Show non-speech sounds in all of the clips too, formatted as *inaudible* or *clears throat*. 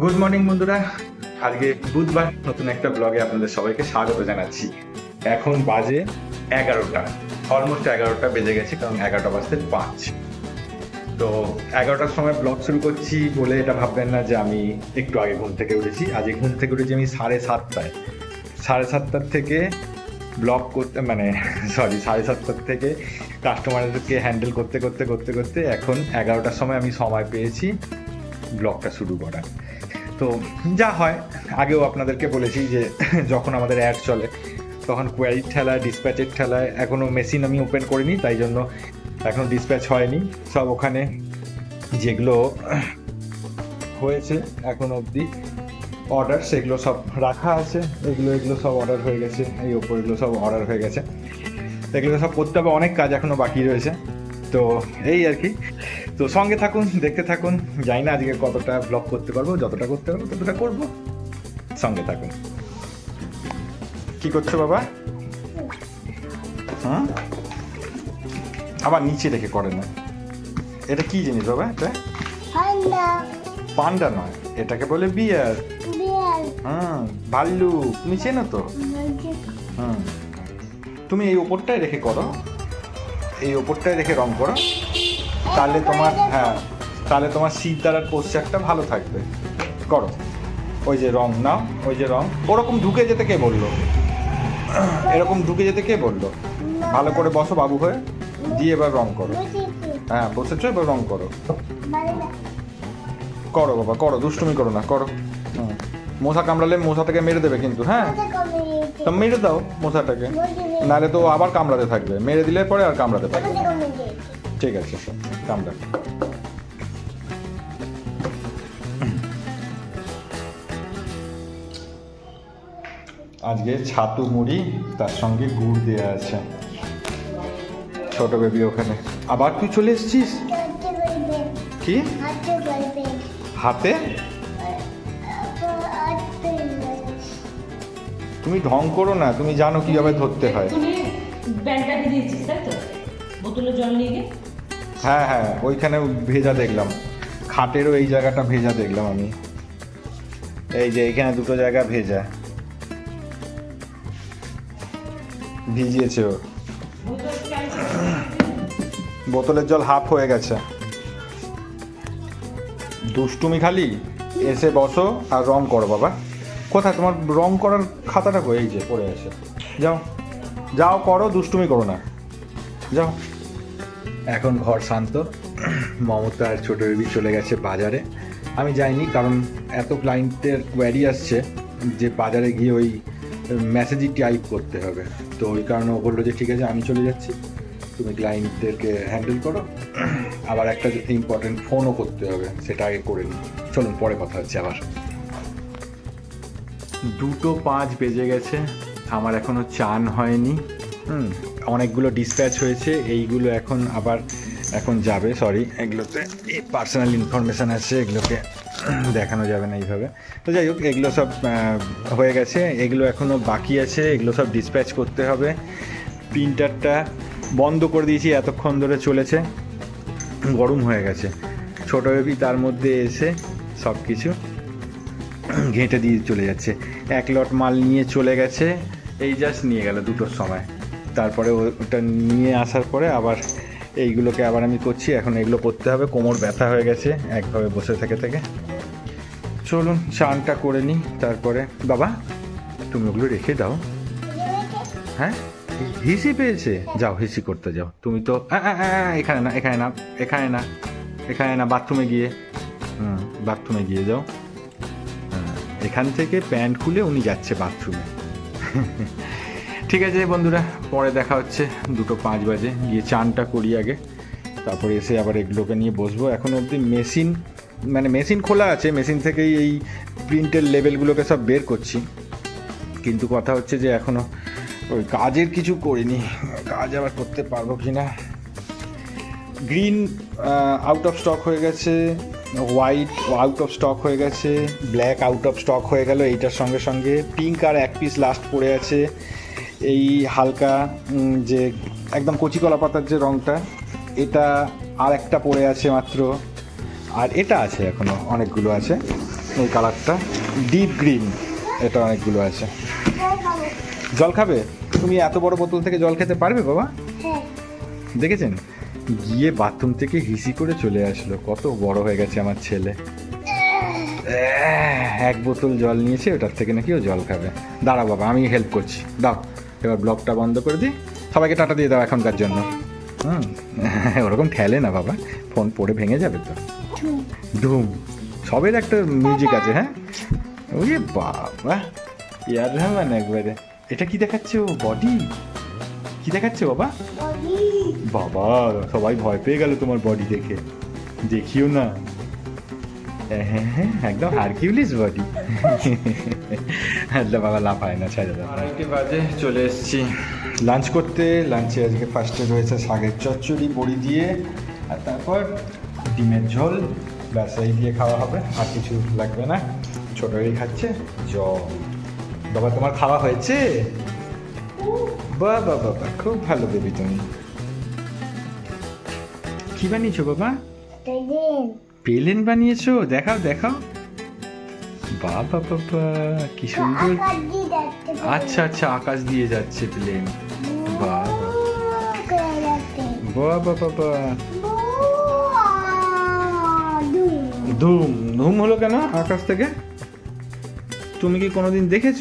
Good morning বন্ধুরা। আজকে বুধবার নতুন একটা ব্লগে আপনাদের সবাইকে স্বাগত জানাচ্ছি। এখন বাজে এগারোটা অলমোস্ট এগারোটা বেজে গেছে, কারণ এগারোটা বাজতে পাঁচ। তো এগারোটার সময় ব্লগ শুরু করছি বলে এটা ভাববেন না যে আমি একটু আগে ঘুম থেকে উঠেছি। আজকে ঘুম থেকে উঠেছি আমি সাড়ে সাতটায়। সাড়ে সাতটার থেকে ব্লগ করতে মানে সরি সাড়ে সাতটার থেকে কাস্টমারদেরকে হ্যান্ডেল করতে করতে করতে করতে এখন এগারোটার সময় আমি সময় পেয়েছি ব্লগটা শুরু করার। তো যা হয়, আগেও আপনাদেরকে বলেছি যে *laughs* যখন আমাদের অ্যাড চলে, তখন কোয়ারির ঠেলায় ডিসপ্যাচের ঠেলায় এখনও মেশিন আমি ওপেন করিনি, তাই জন্য এখনও ডিসপ্যাচ হয়নি। সব ওখানে যেগুলো *clears throat* হয়েছে এখন অবধি অর্ডার সেগুলো সব রাখা আছে। এগুলো এগুলো সব অর্ডার হয়ে গেছে, এই ওপর এগুলো সব অর্ডার হয়ে গেছে। এগুলো সব করতে হবে, অনেক কাজ এখনও বাকি রয়েছে। তো এই আর কি। তো সঙ্গে থাকুন দেখতে থাকুন। জানি না আজকে কতটা ব্লগ করতে পারব যতটা করতে পারব ততটা করব। সঙ্গে থাকুন। কি করছ বাবা? হ্যাঁ? আবার নিচে রেখে করে না। এটা কি জিনিস বাবা এটা? পান্ডা। নয় এটাকে বলে বিয়ার। হ্যাঁ হুম ভাল্লু তুমি চেনো তো? হুম তুমি এই ওপরটাই রেখে করো। এই ওপরটায় রেখে রং করো। তাহলে তোমার হ্যাঁ তাহলে তোমার সিতারার পোস্টারটা ভালো থাকবে। করো। ওই যে রং নাও ওই যে রং। ওরকম ঢুকে যেতে কে বলল? এরকম ঢুকে যেতে কে বলল? ভালো করে বসো বাবু হয়ে। দিয়ে এবার রং করো। হ্যাঁ বসেছো এবার রং করো। করো বাবা করো। দুষ্টুমি করো না করো। মশা কামড়ালে মশা থেকে মেরে দেবে কিন্তু হ্যাঁ? তা মেরে দাও মশাটাকে। নাহলে তো আবার কামড়াতে থাকবে। মেরে দিলে পরে আর কামড়াতে পারবে। ঠিক আছে কামড়া। আজকে ছাতু মুড়ি তার সঙ্গে গুড় দেওয়া আছে। ছোট বেবি ওখানে। আবার তুই চলে এসেছিস? কি? হাতে? তুমি ঢং করো না তুমি জানো কীভাবে ধরতে হয়। তুমি ভিজিয়েছিস তাই তো? বোতলে জল নিয়ে গিয়ে? হ্যাঁ হ্যাঁ ওইখানে ভেজা দেখলাম। খাটেরও এই জায়গাটা ভেজা দেখলাম আমি। এই যে এইখানে দুটো জায়গা ভেজা। ভিজিয়েছে ও বোতলের জল হাফ হয়ে গেছে। দুষ্টুমি খালি? এসে বসো আর রং করো বাবা। কোথায় তোমার রং করার খাতাটা? এই যে পড়ে আছে। যাও যাও করো, দুষ্টুমি করো না। যাও। এখন ঘর শান্ত। মমতা আর ছোটো বেবি চলে গেছে বাজারে। আমি যাইনি, কারণ এত ক্লায়েন্টের কোয়ারি আসছে যে বাজারে গিয়ে ওই মেসেজই টাইপ করতে হবে। তো ওই কারণে ও বলল যে, ঠিক আছে, আমি চলে যাচ্ছি। তুমি ক্লায়েন্টদেরকে হ্যান্ডেল করো। আবার একটা ইম্পর্টেন্ট ফোনও করতে হবে, সেটা আগে করে নিই। চলুন, পরে কথা হচ্ছে আবার। দুটো পাঁচ বেজে গেছে। আমার এখনও চান হয়নি। হুম। অনেকগুলো ডিসপ্যাচ হয়েছে এইগুলো এখন আবার এখন যাবে সরি এগুলোতে পার্সোনাল ইনফরমেশান আছে এগুলোকে দেখানো যাবে না এইভাবে। তো যাই হোক এগুলো সব হয়ে গেছে। এগুলো এখনও বাকি আছে এগুলো সব ডিসপ্যাচ করতে হবে। প্রিন্টারটা বন্ধ করে দিয়েছি এতক্ষণ ধরে চলেছে। গরম হয়ে গেছে। ছোটো বেবি তার মধ্যে এসে সব কিছু ঘেঁটে দিয়ে চলে যাচ্ছে। এক লট মাল নিয়ে চলে গেছে। এই জাস্ট নিয়ে গেল দুটোর সময়। তারপরে ওটা নিয়ে আসার পরে আবার এইগুলোকে আবার আমি করছি। এখন এগুলো করতে হবে। কোমর ব্যথা হয়ে গেছে। একভাবে বসে থেকে থেকে। চলুন চানটা করে নিই। তারপরে, বাবা, তুমি ওগুলো রেখে দাও। হ্যাঁ? হিসি পেয়েছে? যাও, হিসি করতে যাও। তুমি তো এখানে না এখানে না এখানে না এখানে না, বাথরুমে গিয়ে। হুম, বাথরুমে গিয়ে যাও। এখান থেকে প্যান্ট খুলে উনি যাচ্ছে বাথরুমে। ঠিক আছে বন্ধুরা, পরে দেখা হচ্ছে দুটো পাঁচ বাজে, গিয়ে চানটা করি আগে, তারপরে এসে আবার এগুলোকে নিয়ে বসবো। এখন অবধি মেশিন মানে মেশিন খোলা আছে, মেশিন থেকেই এই প্রিন্টের লেভেলগুলোকে সব বের করছি। কিন্তু কথা হচ্ছে যে এখনও ওই কাজের কিছু করিনি, কাজ আবার করতে পারব কি না গ্রিন আউট অফ স্টক হয়ে গেছে। হোয়াইট আউট অফ স্টক হয়ে গেছে ব্ল্যাক আউট অফ স্টক হয়ে গেল এইটার সঙ্গে সঙ্গে পিঙ্ক আর এক পিস লাস্ট পড়ে আছে। এই হালকা যে একদম কচি কলা পাতার যে রঙটা এটা আর একটা পড়ে আছে মাত্র। আর এটা আছে এখনও অনেকগুলো আছে এই কালারটা। ডিপ গ্রিন এটা অনেকগুলো আছে। জল খাবে? তুমি এত বড় বোতল থেকে জল খেতে পারবে বাবা? হ্যাঁ। দেখেছেন? গিয়ে বাথরুম থেকে হিসি করে চলে আসলো। কত বড় হয়ে গেছে আমার ছেলে। এক বোতল জল নিয়েছে, ওটার থেকে নাকি ও জল খাবে। দাঁড়া বাবা, আমি হেল্প করছি। দাও, এবার ব্লগটা বন্ধ করে দিই। সবাইকে টাটা দিয়ে দাও এখনকার জন্য। হুম, *laughs* ওরকম খেলে না বাবা ফোন পড়ে ভেঙে যাবে তো। ধুম। সবের একটা মিউজিক আছে হ্যাঁ? যে বাবা ইয়ার রহমান একবারে। এটা কি দেখাচ্ছে ও বডি কি দেখাচ্ছে বাবা? বাবা সবাই ভয় পেয়ে গেল তোমার বডি দেখে। দেখিও না। হ্যাঁ হ্যাঁ একদম হারকিউলিস বডি আল্লাহ বাবা লাফায় না ছেড়ে দাও আড়াইটে বাজে চলে এসেছি। লাঞ্চ করতে লাঞ্চে আজকে ফার্স্টে রয়েছে শাকের চচ্চড়ি বড়ি দিয়ে আর তারপর ডিমের ঝোল ব্যাস এই দিয়ে খাওয়া হবে। আর কিছু লাগবে না। ছোটই খাচ্ছে জল। বাবা তোমার খাওয়া হয়েছে? বাহ বাহ বাবা খুব ভালো বেবি তুমি। কি বানিয়েছো বাবা? পেলেন। বানিয়েছো? দেখাও দেখাও। বাবা বাবা কি সুন্দর। আচ্ছা আচ্ছা আকাশ দিয়ে যাচ্ছে প্লেন। বাহ বাহ বাবা ধুম ধুম হলো কেন আকাশ থেকে? তুমি কি কোনোদিন দেখেছ?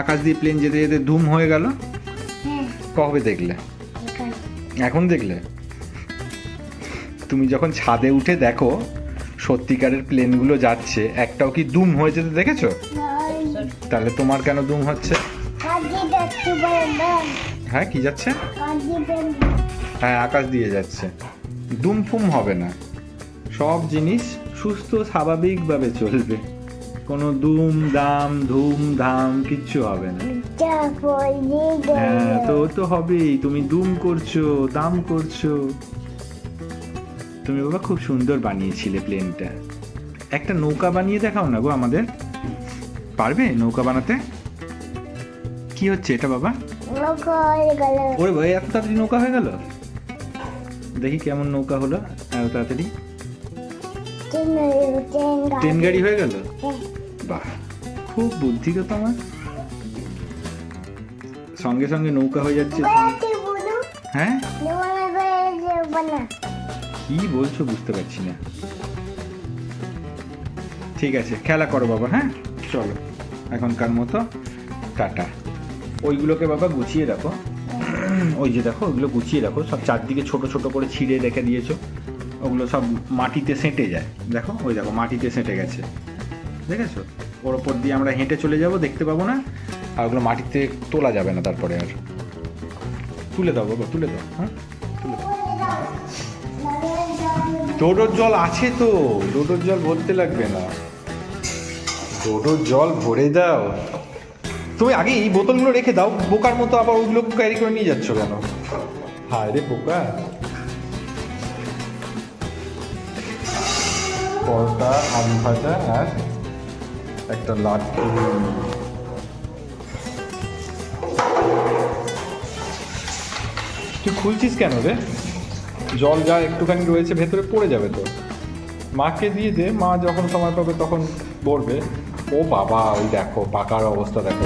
আকাশ দিয়ে প্লেন যেতে যেতে ধুম হয়ে গেল? হ্যাঁ। কবে দেখলে? এখন দেখলে? তুমি যখন ছাদে উঠে দেখো সত্যিকারের প্লেনগুলো যাচ্ছে একটাও কি দুম হয়ে যেতে দেখেছ? তাহলে তোমার কেন দুম হচ্ছে? হ্যাঁ কি যাচ্ছে? হ্যাঁ আকাশ দিয়ে যাচ্ছে। দুম ফুম হবে না। সব জিনিস সুস্থ স্বাভাবিকভাবে চলবে। কোনো দুম দাম ধুম ধাম কিচ্ছু হবে না। হ্যাঁ তো ও তো হবেই। তুমি দুম করছ দাম করছ। তুমি বাবা খুব সুন্দর বানিয়েছিলে প্লেনটা একটা নৌকা বানিয়ে দেখাও না গো আমাদের। পারবে নৌকা বানাতে? কি হচ্ছে এটা বাবা? ওরে ভাই এত তাড়াতাড়ি নৌকা হয়ে গেল? দেখি কেমন নৌকা হলো এত তাড়াতাড়ি। ট্রেন গাড়ি। হয়ে গেল? হ্যাঁ। বাহ খুব বুদ্ধি তো তোমার। সঙ্গে সঙ্গে নৌকা হয়ে যাচ্ছে হ্যাঁ? কি বলছো বুঝতে পারছি না। ঠিক আছে খেলা করো বাবা হ্যাঁ? চলো। এখনকার মতো টাটা। ওইগুলোকে বাবা গুছিয়ে রাখো। ওই যে দেখো ওইগুলো গুছিয়ে রাখো। সব চারদিকে ছোট ছোট করে ছিঁড়ে রেখে দিয়েছ। ওগুলো সব মাটিতে সেঁটে যায়। দেখো ওই দেখো মাটিতে সেঁটে গেছে। দেখেছ? ওর ওপর দিয়ে আমরা হেঁটে চলে যাব দেখতে পাবো না। আর ওগুলো মাটিতে তোলা যাবে না তারপরে আর। তুলে দাও বাবা তুলে দাও হ্যাঁ? ডোডোর জল আছে তো, ডোডোর জল ভরতে লাগবে না। ডোডোর জল ভরে দাও। তুমি আগে এই বোতলগুলো রেখে দাও, বোকার মতো আবার ওইগুলো ক্যারি করে নিয়ে যাচ্ছ কেন? হায় রে বোকা। পরোটা আলু ভাজা আর একটা লাড্ডু। তুই খুলছিস কেন রে? জল যা একটুখানি রয়েছে, ভেতরে পড়ে যাবে তো। মাকে দিয়ে দে, মা যখন সময় পাবে তখন পড়বে ও বাবা, ওই দেখো, পাকার অবস্থা দেখো।